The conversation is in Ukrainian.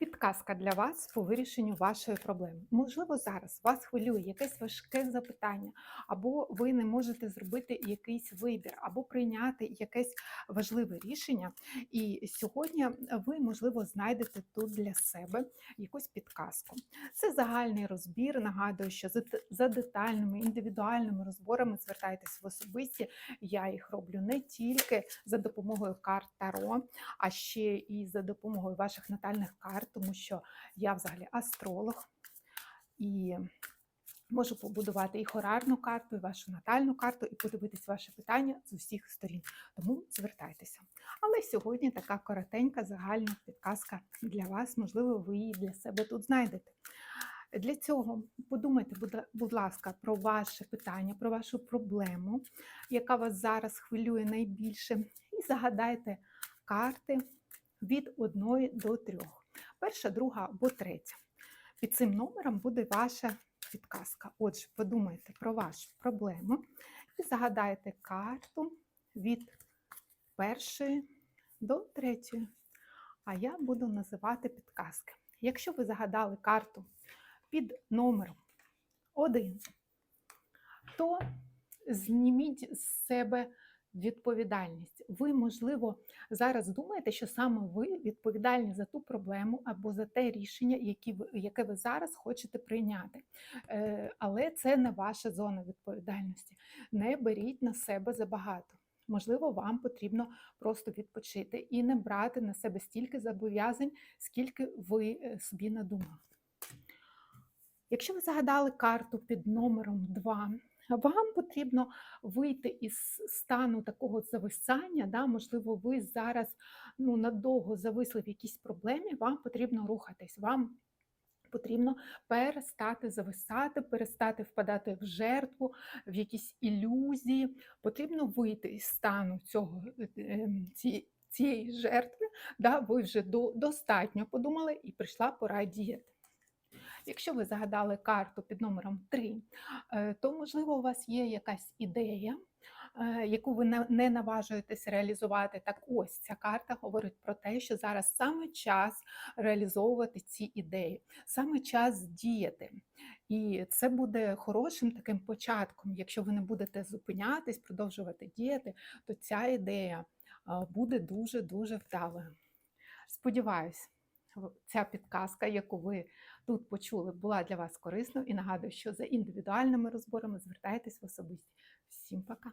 bir Підказка для вас по вирішенню вашої проблеми. Можливо, зараз вас хвилює якесь важке запитання, або ви не можете зробити якийсь вибір, або прийняти якесь важливе рішення. І сьогодні ви, можливо, знайдете тут для себе якусь підказку. Це загальний розбір. Нагадую, що за детальними індивідуальними розборами звертайтесь в особисті. Я їх роблю не тільки за допомогою карт Таро, а ще і за допомогою ваших натальних карт, тому що я взагалі астролог і можу побудувати і хорарну карту, і вашу натальну карту, і подивитись ваші питання з усіх сторін. Тому звертайтеся. Але сьогодні така коротенька загальна підказка для вас. Можливо, ви її для себе тут знайдете. Для цього подумайте, будь ласка, про ваше питання, про вашу проблему, яка вас зараз хвилює найбільше, і загадайте карти від 1 до 3. Перша, друга або третя. Під цим номером буде ваша підказка. Отже, подумайте про вашу проблему і загадайте карту від першої до третьої. А я буду називати підказки. Якщо ви загадали карту під номером 1, то зніміть з себе відповідальність. Ви, можливо, зараз думаєте, що саме ви відповідальні за ту проблему або за те рішення, які ви, яке ви зараз хочете прийняти. Е, Але це не ваша зона відповідальності. Не беріть на себе забагато. Можливо, вам потрібно просто відпочити і не брати на себе стільки зобов'язань, скільки ви е, собі надумали. Якщо ви загадали карту під номером 2, вам потрібно вийти із стану такого зависання. Да? Можливо, ви зараз ну, надовго зависли в якійсь проблемі, вам потрібно рухатись. Вам Потрібно перестати зависати, перестати впадати в жертву, в якісь ілюзії. Потрібно вийти із стану цього, е, ці- цієї жертви. Да? Ви вже до- достатньо подумали і прийшла пора діяти. Якщо ви загадали карту під номером 3, е, то, можливо, у вас є якась ідея, е, яку ви не- наважуєтесь реалізувати. Так ось ця карта говорить про те, що зараз саме час реалізовувати ці ідеї, саме час діяти. І це буде хорошим таким початком. Якщо ви не будете зупинятись, продовжувати діяти, то ця ідея буде дуже-дуже вдалою. Сподіваюсь, ця підказка, яку ви тут почули, була для вас корисною. І нагадую, що за індивідуальними розборами звертайтесь в особисті. Всім пока!